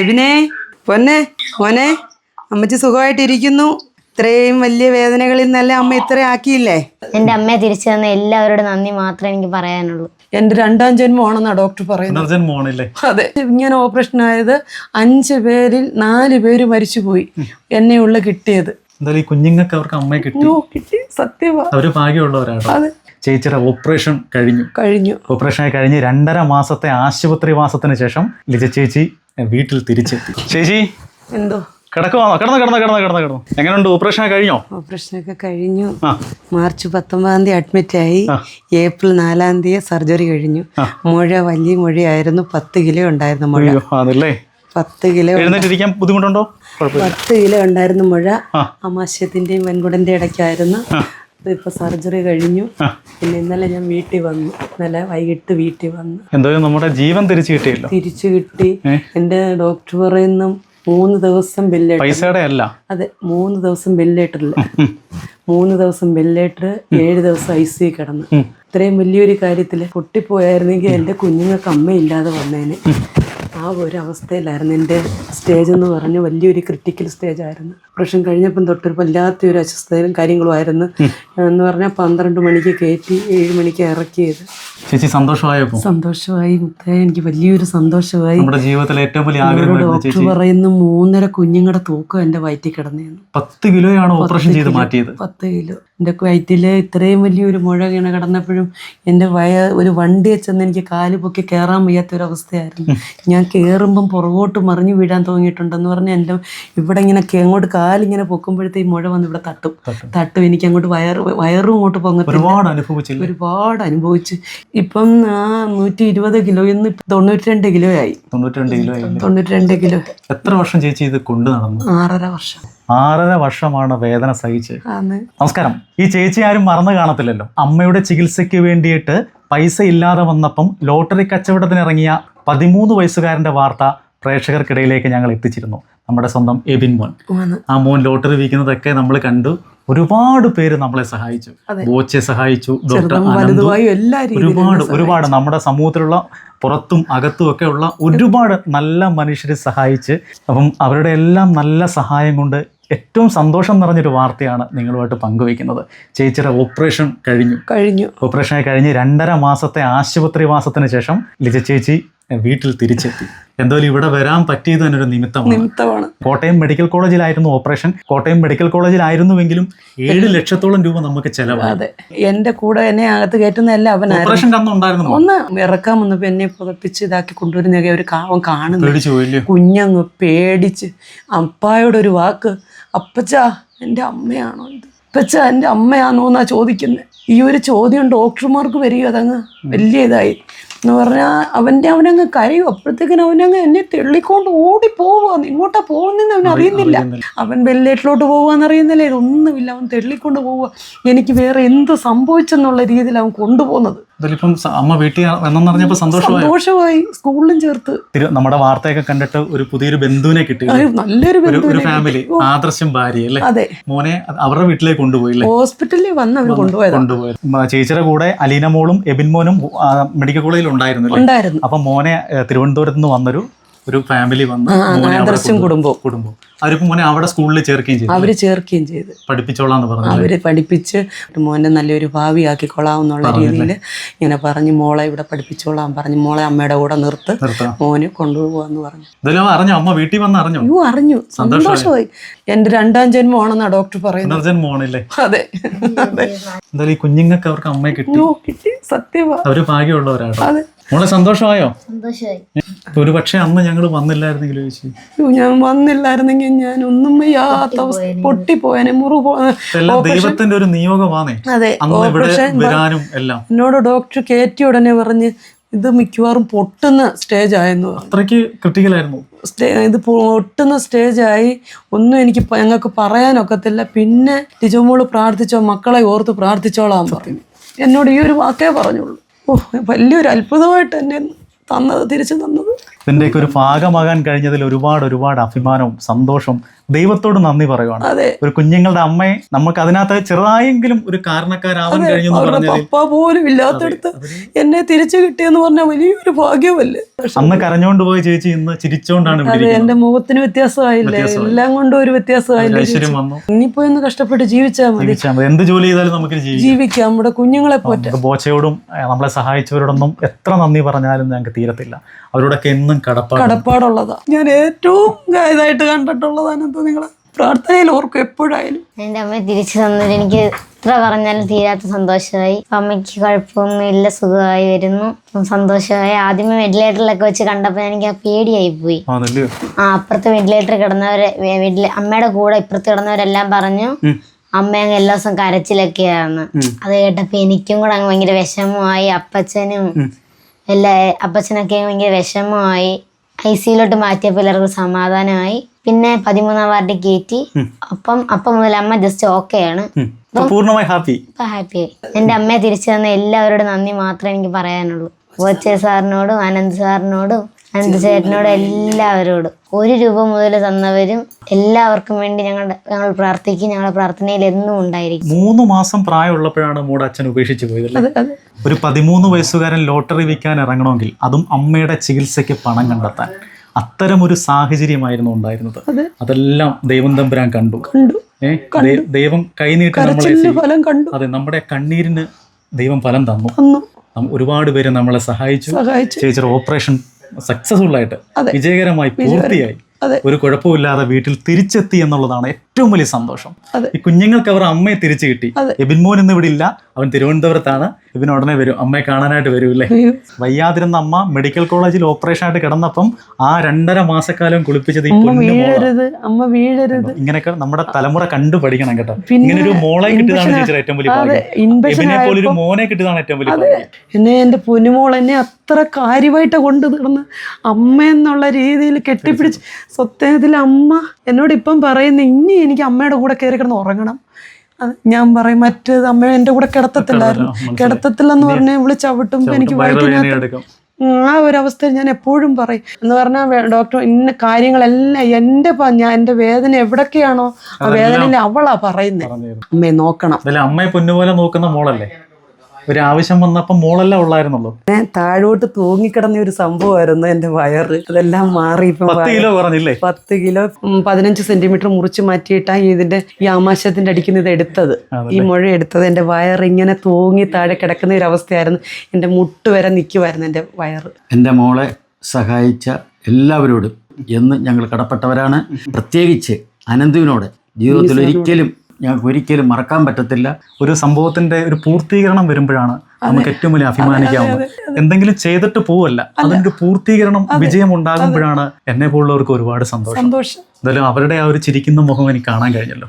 എബിനെ പൊന്നെ മോനെ അമ്മച്ചി സുഖമായിട്ടിരിക്കുന്നു. ഇത്രയും വലിയ വേദനകളിൽ നിന്നല്ല അമ്മ ഇത്ര ആക്കിയില്ലേ? എന്റെ അമ്മയെ തിരിച്ചു തന്ന എല്ലാവരോടും നന്ദി മാത്രമേ എനിക്ക് പറയാനുള്ളൂ. എന്റെ രണ്ടാം ജന്മമാണെന്നാ ഡോക്ടർ പറയുന്നത്. അതെ ഇങ്ങനെ ഓപ്പറേഷൻ ആയത് അഞ്ച് പേരിൽ നാല് പേര് മരിച്ചുപോയി. എന്നെയുള്ള കിട്ടിയത്. എന്തായാലും ഈ കുഞ്ഞുങ്ങൾക്ക് അവർക്ക് അമ്മയെ കിട്ടി. സത്യമാണ് അവർ ഭാഗ്യമുള്ളവരാണ് അതെ. ചേച്ചിയുടെ ഓപ്പറേഷൻ കഴിഞ്ഞു. കഴിഞ്ഞു. ഓപ്പറേഷൻ ആയി കഴിഞ്ഞ് രണ്ടര മാസത്തെ ആശുപത്രി മാസത്തിന് ശേഷം ലിജ ചേച്ചി വീട്ടിൽ തിരിച്ചെത്തി. ചേച്ചി? എന്തോ? കിടക്കുവാണോ? കിടന്നു കിടന്നു കിടന്നു കിടന്നു കിടന്നു. എങ്ങനെയുണ്ട് ഓപ്പറേഷൻ കഴിഞ്ഞോ? കഴിഞ്ഞോ ഓപ്പറേഷനൊക്കെ കഴിഞ്ഞു. മാർച്ച് പത്തൊമ്പതാം തീയതി അഡ്മിറ്റ് ആയി. ഏപ്രിൽ നാലാം തീയതി സർജറി കഴിഞ്ഞു. മുഴ വലിയ മുഴയായിരുന്നു. പത്ത് കിലോ ഉണ്ടായിരുന്നു മുഴ. അയ്യോ അതല്ലേ? പത്ത് കിലോ എഴുന്നേറ്റിരിക്കാൻ ബുദ്ധിമുട്ടുണ്ടോ? പത്ത് കിലോ ഉണ്ടായിരുന്നു മുഴ. അമാശയത്തിന്റെയും വെൺകുടന്റെ ഇടയ്ക്കായിരുന്നു. ഇപ്പൊ സർജറി കഴിഞ്ഞു. പിന്നെ ഇന്നലെ ഞാൻ വീട്ടിൽ വന്നു. ഇന്നലെ വൈകിട്ട് വീട്ടിൽ വന്നു. എന്തായാലും നമ്മുടെ ജീവൻ തിരിച്ചു കിട്ടിയല്ലോ. തിരിച്ചു കിട്ടി. എന്റെ ഡോക്ടർ പറയുന്നു മൂന്ന് ദിവസം ബില്ലേറ്റ് പൈസയുടെ അല്ല. അതെ മൂന്ന് ദിവസം ബില്ലേറ്ററില്ല മൂന്ന് ദിവസം ബില്ലേറ്റർ ഏഴ് ദിവസം ഐ സി കിടന്നു. ഇത്രയും വലിയൊരു കാര്യത്തിൽ പൊട്ടിപ്പോയായിരുന്നെങ്കിൽ എന്റെ കുഞ്ഞുങ്ങൾക്ക് അമ്മയില്ലാതെ വന്നേനെ. ആ ഒരു അവസ്ഥയിലായിരുന്നു എന്റെ സ്റ്റേജ് എന്ന് പറഞ്ഞ് വലിയൊരു ക്രിട്ടിക്കൽ സ്റ്റേജ് ആയിരുന്നു. ഓപ്പറേഷൻ കഴിഞ്ഞപ്പം തൊട്ടൊരു വല്ലാത്തൊരു അസ്വസ്ഥതയും കാര്യങ്ങളും ആയിരുന്നു. എന്ന് പറഞ്ഞാൽ പന്ത്രണ്ട് മണിക്ക് കയറ്റി ഏഴ് മണിക്ക് ഇറക്കിയത്. ചേച്ചി സന്തോഷമായപ്പോൾ സന്തോഷമായി മുത്തേ. എനിക്ക് വലിയൊരു സന്തോഷമായി. നമ്മുടെ ജീവിതത്തിലെ ഏറ്റവും വലിയ ആഗ്രഹമായിരുന്നു ഡോക്ടർ പറയുന്നു മൂന്നര കുഞ്ഞുങ്ങളുടെ തൂക്കം എന്റെ വയറ്റിൽ കിടന്നേന്ന്. പത്ത് കിലോയാണ് ഓപ്പറേഷൻ ചെയ്ത് മാറ്റിയത്. പത്ത് കിലോ. എന്റെ വയറ്റിൽ ഇത്രയും വലിയൊരു മുഴ ഇങ്ങനെ കിടന്നപ്പോഴും എന്റെ വയ ഒരു വണ്ടിയെ ചെന്ന് എനിക്ക് കാൽ പൊക്കി കയറാൻ വയ്യാത്തൊരവസ്ഥയായിരുന്നു. ഞാൻ കയറുമ്പം പുറകോട്ട് മറിഞ്ഞു വീഴാൻ തോന്നിയിട്ടുണ്ടെന്ന് പറഞ്ഞാൽ എന്റെ ഇവിടെ ഇങ്ങനെ അങ്ങോട്ട് കാലിങ്ങനെ പൊക്കുമ്പോഴത്തേ ഈ മുഴ വന്ന് ഇവിടെ തട്ടും. തട്ടും. എനിക്ക് അങ്ങോട്ട് വയറ് വയറും ഇങ്ങോട്ട് പൊങ്ങത്തില്ല. ഒരുപാട് അനുഭവിച്ചു ഒരുപാട് അനുഭവിച്ചു. ഇപ്പം ആ നൂറ്റി ഇരുപത് കിലോ ഇന്ന് തൊണ്ണൂറ്റി രണ്ട് കിലോ ആയി. തൊണ്ണൂറ്റി രണ്ട് കിലോ തൊണ്ണൂറ്റി രണ്ട് കിലോ. എത്ര വർഷം ചേച്ചി ഇത് കൊണ്ടു നടന്നു? ആറര വർഷം. ആറര വർഷമാണ് വേദന സഹിച്ച്. നമസ്കാരം. ഈ ചേച്ചി ആരും മറന്നു കാണത്തില്ലല്ലോ. അമ്മയുടെ ചികിത്സയ്ക്ക് വേണ്ടിയിട്ട് പൈസ ഇല്ലാതെ വന്നപ്പം ലോട്ടറി കച്ചവടത്തിനിറങ്ങിയ പതിമൂന്ന് വയസ്സുകാരന്റെ വാർത്ത പ്രേക്ഷകർക്കിടയിലേക്ക് ഞങ്ങൾ എത്തിച്ചിരുന്നു. നമ്മുടെ സ്വന്തം എബിൻ മോൻ. ആ മോൻ ലോട്ടറി വിൽക്കുന്നതൊക്കെ നമ്മൾ കണ്ടു. ഒരുപാട് പേര് നമ്മളെ സഹായിച്ചു. ബോച്ചെ സഹായിച്ചു. ഡോക്ടർ ഒരുപാട് ഒരുപാട് നമ്മുടെ സമൂഹത്തിലുള്ള പുറത്തും അകത്തും ഒക്കെ ഉള്ള ഒരുപാട് നല്ല മനുഷ്യരെ സഹായിച്ച്. അപ്പം അവരുടെ എല്ലാം നല്ല സഹായം കൊണ്ട് ഏറ്റവും സന്തോഷം നിറഞ്ഞൊരു വാർത്തയാണ് നിങ്ങളുമായിട്ട് പങ്കുവയ്ക്കുന്നത്. ചേച്ചിയുടെ ഓപ്പറേഷൻ കഴിഞ്ഞു. കഴിഞ്ഞു. ഓപ്പറേഷൻ കഴിഞ്ഞ് രണ്ടര മാസത്തെ ആശുപത്രി മാസത്തിന് ശേഷം ലിജ ചേച്ചി വീട്ടിൽ തിരിച്ചെത്തി. എന്തായാലും ഇവിടെ വരാൻ പറ്റിയത് തന്നെ ഒരു നിമിത്തമാണ്. നിമിത്തമാണ്. കോട്ടയം മെഡിക്കൽ കോളേജിലായിരുന്നു ഓപ്പറേഷൻ. കോട്ടയം മെഡിക്കൽ കോളേജിലായിരുന്നുവെങ്കിലും ഏഴ് ലക്ഷത്തോളം രൂപ നമുക്ക് ചെലവാണ് അതെ. എന്റെ കൂടെ എന്നെ അകത്ത് കയറ്റുന്നതല്ല അവനായിരുന്നു ഓപ്പറേഷൻ കന്നുണ്ടായിരുന്നു? ഒന്ന് ഇറക്കാൻ വന്നപ്പോ എന്നെ പുതപ്പിച്ച് ഇതാക്കി കൊണ്ടുവരുന്ന ഒരു കാവൻ കാണുന്നു കുഞ്ഞങ്ങ് പേടിച്ച് അപ്പായോടൊരു വാക്ക് അപ്പച്ചാ എന്റെ അമ്മയാണോ ഇത്? അപ്പച്ച എന്റെ അമ്മയാണോ എന്നാ ചോദിക്കുന്നത് ഈ ഒരു ചോദ്യം ഡോക്ടർമാർക്ക് വരിക അതങ്ങ് വലിയ ഇതായി. എന്ന് പറഞ്ഞാൽ അവന്റെ അവനങ്ങ് കരയും. അപ്പോഴത്തേക്കിനും അവനങ്ങ് എന്നെ തെള്ളിക്കൊണ്ട് ഓടി പോവാന്ന് ഇങ്ങോട്ടാ പോകുന്നെന്ന് അവൻ അറിയുന്നില്ല. അവൻ വെല്ലേറ്റിലോട്ട് പോവാന്ന് അറിയുന്നില്ല. ഇതൊന്നുമില്ല അവൻ തെള്ളിക്കൊണ്ട് പോവുക എനിക്ക് വേറെ എന്ത് സംഭവിച്ചെന്നുള്ള രീതിയിൽ അവൻ കൊണ്ടുപോകുന്നത്. ഇതിലിപ്പം അമ്മ വീട്ടിൽ വന്നെന്ന് പറഞ്ഞപ്പോൾ സന്തോഷമായി? സന്തോഷമായി. സ്കൂളിലും ചേർത്ത്. നമ്മുടെ വാർത്തയൊക്കെ കണ്ടിട്ട് ഒരു പുതിയൊരു ബന്ധുവിനെ കിട്ടി നല്ലൊരു ഒരു ഫാമിലി ആദർശം ഭാര്യ അല്ലേ? അതെ. മോനെ അവരുടെ വീട്ടിലേക്ക് കൊണ്ടുപോയില്ലേ ഹോസ്പിറ്റലിൽ വന്ന് അവർ കൊണ്ടുപോയത്. കൊണ്ടുപോയത്. ചേച്ചിയുടെ കൂടെ അലീന മോളും എബിൻ മോനും മെഡിക്കൽ കോളേജിൽ ഉണ്ടായിരുന്നു ഉണ്ടായിരുന്നു. അപ്പൊ മോനെ തിരുവനന്തപുരത്ത് നിന്ന് വന്നൊരു ഒരു ഫാമിലി വന്ന് ആദർശം. കുടുംബം അവരിപ്പോ മോനെ അവിടെ സ്കൂളിൽ ചേർക്കുകയും ചെയ്തു. അവർ ചേർക്കുകയും ചെയ്ത്. പഠിപ്പിച്ചോളാന്ന് പറഞ്ഞു അവർ പഠിപ്പിച്ച് മോനെ നല്ലൊരു ഭാവി ഭാവിയാക്കിക്കൊള്ളാം എന്നുള്ള രീതിയിൽ ഇങ്ങനെ പറഞ്ഞു മോളെ ഇവിടെ പഠിപ്പിച്ചോളാം പറഞ്ഞു. മോളെ അമ്മയുടെ കൂടെ നിർത്ത് മോന് കൊണ്ടുപോകാന്ന് പറഞ്ഞു. ഇതെല്ലാം അറിഞ്ഞു? അമ്മ വീട്ടിൽ വന്ന് അറിഞ്ഞു? അയ്യോ അറിഞ്ഞു. സന്തോഷമായി. എന്റെ രണ്ടാം ജന്മമാണെന്നാ ഡോക്ടർ പറയുന്നത്. പുനർജൻ മോണില്ലേ? അതെ. എന്തായാലും ഈ കുഞ്ഞുങ്ങൾക്ക് അവർക്ക് അമ്മയെ കിട്ടി. അയ്യോ കിട്ടി. സത്യമാ അവർ ഭാഗ്യമുള്ളവരാണ് അതെ. മോളെ സന്തോഷമായോ? സന്തോഷമായി. ഒരു പക്ഷെ അന്ന് ഞങ്ങൾ വന്നില്ലായിരുന്നെങ്കിൽ ചോദിച്ചു ഞാൻ വന്നില്ലായിരുന്നെങ്കിൽ ഞാൻ ഒന്നും വയ്യാത്ത പൊട്ടിപ്പോയനെ. മുറിവ് ദൈവത്തിന്റെ ഒരു നിയോഗമാണേ അതെ അന്ന് ഇവിടെ ഓപ്പറേഷൻ വരാനും എല്ലാം. എന്നോട് ഡോക്ടർ കയറ്റി ഉടനെ പറഞ്ഞ് ഇത് മിക്കവാറും പൊട്ടുന്ന സ്റ്റേജ് ആയിരുന്നു അത്രയ്ക്ക് ക്രിട്ടിക്കലായിരുന്നു സ്റ്റേ ഇത് പൊട്ടുന്ന സ്റ്റേജായി ഒന്നും എനിക്ക് ഞങ്ങൾക്ക് പറയാനൊക്കത്തില്ല പിന്നെ ടിജോമോൾ പ്രാർത്ഥിച്ചോ മക്കളെ ഓർത്ത് പ്രാർത്ഥിച്ചോളാം പറഞ്ഞു. എന്നോട് ഈ ഒരു വാക്കേ പറഞ്ഞുള്ളൂ. ഓ വലിയൊരു അത്ഭുതമായിട്ട് തന്നെ തന്നത് തിരിച്ചു തന്നത്. ഇതിന്റെയൊക്കെ ഒരു ഭാഗമാകാൻ കഴിഞ്ഞതിൽ ഒരുപാട് ഒരുപാട് അഭിമാനവും സന്തോഷവും ദൈവത്തോട് നന്ദി പറയുവാണ്. അതെ. ഒരു കുഞ്ഞുങ്ങളുടെ അമ്മയെ നമുക്ക് അതിനകത്ത് ചെറുതായെങ്കിലും ഒരു കാരണക്കാരാവാൻ കഴിഞ്ഞു അപ്പ പപ്പ പോലും ഇല്ലാത്തടുത്ത് എന്നെ തിരിച്ചു കിട്ടിയെന്ന് പറഞ്ഞാൽ വലിയൊരു ഭാഗ്യമല്ലേ? അന്ന് കരഞ്ഞോണ്ട് പോയി ചേച്ചി ഇന്ന് ചിരിച്ചോണ്ടാണ് എന്റെ മുഖത്തിന് വ്യത്യാസമായില്ലേ? എല്ലാം കൊണ്ടും ഒരു വ്യത്യാസമായില്ലേ ഇനിയിപ്പോ ഒന്ന് കഷ്ടപ്പെട്ട് ജീവിച്ചാൽ മതി. എന്ത് ജോലി ചെയ്താലും നമുക്ക് ജീവിക്കാം. നമ്മുടെ കുഞ്ഞുങ്ങളെ പോറ്റ. ബോച്ചയോടും നമ്മളെ സഹായിച്ചവരോടൊന്നും എത്ര നന്ദി പറഞ്ഞാലും ഞങ്ങൾക്ക് തീരത്തില്ല. അവരോടൊക്കെ എന്നും കടപ്പാട് കടപ്പാടുള്ളതാ. ഞാൻ ഏറ്റവും ഇതായിട്ട് കണ്ടിട്ടുള്ളതാണ് എന്തോ നിങ്ങൾ പ്രാർത്ഥനയിൽ ഓർക്കും എപ്പോഴായാലും. എന്റെ അമ്മ തിരിച്ചു തന്നതിൽ എനിക്ക് എത്ര പറഞ്ഞാലും തീരാത്ത സന്തോഷമായി. അമ്മയ്ക്ക് കുഴപ്പമൊന്നും ഇല്ല സുഖമായി വരുന്നു. സന്തോഷമായി. ആദ്യമേ വെന്റിലേറ്ററിലൊക്കെ വെച്ച് കണ്ടപ്പോൾ എനിക്ക് ആ പേടിയായി പോയി. ആ അപ്പുറത്ത് വെന്റിലേറ്ററിൽ കിടന്നവരെ അമ്മയുടെ കൂടെ ഇപ്പുറത്ത് കിടന്നവരെല്ലാം പറഞ്ഞു അമ്മ അങ്ങ് എല്ലാ ദിവസം കരച്ചിലൊക്കെയാണ്. അത് കേട്ടപ്പോ എനിക്കും കൂടെ അങ്ങ് ഭയങ്കര വിഷമമായി. അപ്പച്ചനും എല്ലാ അപ്പച്ചനൊക്കെ ഭയങ്കര വിഷമമായി. ഐ സിയിലോട്ട് മാറ്റിയപ്പോൾ എല്ലാവർക്കും സമാധാനമായി. പിന്നെ പതിമൂന്നാം വാർഡ് കയറ്റി അപ്പം അപ്പം മുതൽ അമ്മ ജസ്റ്റ് ഓക്കെ ആണ്. പൂർണമായി ഹാപ്പി ഇപ്പൊ ഹാപ്പി എന്റെ അമ്മയെ തിരിച്ചു തന്ന എല്ലാവരോടും നന്ദി മാത്രമേ എനിക്ക് പറയാനുള്ളൂ. ബോച്ചെ സാറിനോടും അനന്ത് സാറിനോടും അനന്ത് ചേട്ടനോടും എല്ലാവരോടും. ഒരു രൂപ മുതൽ തന്നവരും എല്ലാവർക്കും വേണ്ടി ഞങ്ങളുടെ ഞങ്ങൾ പ്രാർത്ഥിക്കും. ഞങ്ങളുടെ പ്രാർത്ഥനയിൽ എന്നും ഉണ്ടായിരിക്കും. മൂന്ന് മാസം പ്രായമുള്ളപ്പോഴാണ് മൂടെ അച്ഛൻ ഉപേക്ഷിച്ച് അതെ. ഒരു പതിമൂന്ന് വയസ്സുകാരൻ ലോട്ടറി വിൽക്കാൻ ഇറങ്ങണമെങ്കിൽ അതും അമ്മയുടെ ചികിത്സയ്ക്ക് പണം കണ്ടെത്താൻ. അത്തരം ഒരു സാഹചര്യമായിരുന്നു ഉണ്ടായിരുന്നത്. അതെ. അതെല്ലാം ദൈവം തമ്പുരാൻ കണ്ടു. ദൈവം കൈനീട്ടി നമ്മളെ അതെ നമ്മുടെ കണ്ണീരിന് ദൈവം ഫലം തന്നു. ഒരുപാട് പേര് നമ്മളെ സഹായിച്ചു. ചേച്ചർ ചേച്ചിയുടെ ഓപ്പറേഷൻ സക്സസ്ഫുൾ ആയിട്ട് വിജയകരമായി പൂർത്തിയായി. ഒരു കുഴപ്പമില്ലാതെ വീട്ടിൽ തിരിച്ചെത്തി എന്നുള്ളതാണ് ഏറ്റവും വലിയ സന്തോഷം. ഈ കുഞ്ഞുങ്ങൾക്ക് അവർ അമ്മയെ തിരിച്ചു കിട്ടി. എബിൻമോൻ എബിൻ മോൻ ഇന്ന് ഇവിടെ ഇല്ല. അവൻ തിരുവനന്തപുരത്താണ്. എബിൻ ഉടനെ വരും. അമ്മയെ കാണാനായിട്ട് വരുമല്ലേ. വയ്യാതിരുന്ന അമ്മ മെഡിക്കൽ കോളേജിൽ ഓപ്പറേഷൻ ആയിട്ട് കിടന്നപ്പം ആ രണ്ടര മാസക്കാലം കുളിപ്പിച്ചത് ഈ അമ്മ വീഴരുത്. ഇങ്ങനെയൊക്കെ നമ്മുടെ തലമുറ കണ്ടു പഠിക്കണം കേട്ടോ. ഇങ്ങനെ ഒരു മോളെ കിട്ടിയതാണ് ടീച്ചർ ഏറ്റവും വലിയ എബിനെ പോലെ ഒരു മോനെ കിട്ടിയതാണ് ഏറ്റവും വലിയ എന്നെ എന്റെ പൊന്നുമോൾ എന്നെ അത്ര കാര്യമായിട്ട് കൊണ്ടു നടന്ന് അമ്മ എന്നുള്ള രീതിയിൽ കെട്ടിപ്പിടിച്ച് സ്വത്തേതിൽ അമ്മ എന്നോട് ഇപ്പം പറയുന്ന ഇനി എനിക്ക് അമ്മയുടെ കൂടെ കയറി കിടന്ന് ഉറങ്ങണം. അത് ഞാൻ പറയും മറ്റേത് അമ്മ എന്റെ കൂടെ കിടത്തത്തില്ലായിരുന്നു. കിടത്തത്തില്ലെന്ന് പറഞ്ഞാൽ ഇവൾ ചവിട്ടുമ്പോൾ എനിക്ക് വയറ്റിനകത്ത് ആ ഒരു അവസ്ഥയിൽ ഞാൻ എപ്പോഴും പറയും. എന്ന് പറഞ്ഞാൽ ഡോക്ടർ ഇന്ന കാര്യങ്ങളെല്ലാം എന്റെ ഞാൻ എന്റെ വേദന എവിടൊക്കെയാണോ ആ വേദനയിൽ അവളാ പറയുന്നത് അമ്മയെ നോക്കണം. അമ്മയെ പൊന്നുപോലെ നോക്കുന്ന മോളല്ലേ? ഒരു ആവശ്യം വന്നപ്പോൾ മോളല്ല ഉള്ളായിരുന്നുള്ളൂ. ഞാൻ താഴോട്ട് തൂങ്ങിക്കിടന്ന ഒരു സംഭവമായിരുന്നു എന്റെ വയറ്. അതെല്ലാം മാറി ഇപ്പം പത്ത് കിലോ പറഞ്ഞില്ലേ പത്ത് കിലോ ഉം, പതിനഞ്ച് സെന്റിമീറ്റർ മുറിച്ച് മാറ്റിയിട്ടാണ് ഇതിന്റെ ഈ ആമാശയത്തിന്റെ അടിക്കുന്ന ഇത് എടുത്തത്. ഈ മുഴ എടുത്തത്. എന്റെ വയർ ഇങ്ങനെ തൂങ്ങി താഴെ കിടക്കുന്ന ഒരു അവസ്ഥയായിരുന്നു. എന്റെ മുട്ട് വരെ നിൽക്കുമായിരുന്നു എന്റെ വയറ്. എന്റെ മോളെ സഹായിച്ച എല്ലാവരോടും എന്ന് ഞങ്ങൾ കടപ്പെട്ടവരാണ്. പ്രത്യേകിച്ച് അനന്തുവിനോട് ജീവിതത്തിൽ ഒരിക്കലും ഞങ്ങൾക്ക് ഒരിക്കലും മറക്കാൻ പറ്റത്തില്ല. ഒരു സംഭവത്തിന്റെ ഒരു പൂർത്തീകരണം വരുമ്പോഴാണ് നമുക്ക് ഏറ്റവും വലിയ അഭിമാനിക്കാവുന്നത്. എന്തെങ്കിലും ചെയ്തിട്ട് പോവല്ല. അതിന്റെ പൂർത്തീകരണം വിജയം ഉണ്ടാകുമ്പോഴാണ് എന്നെ പോലുള്ളവർക്ക് ഒരുപാട് സന്തോഷം. സന്തോഷം. എന്തായാലും അവരുടെ ആ ഒരു ചിരിക്കുന്ന മുഖം എനിക്ക് കാണാൻ കഴിഞ്ഞല്ലോ.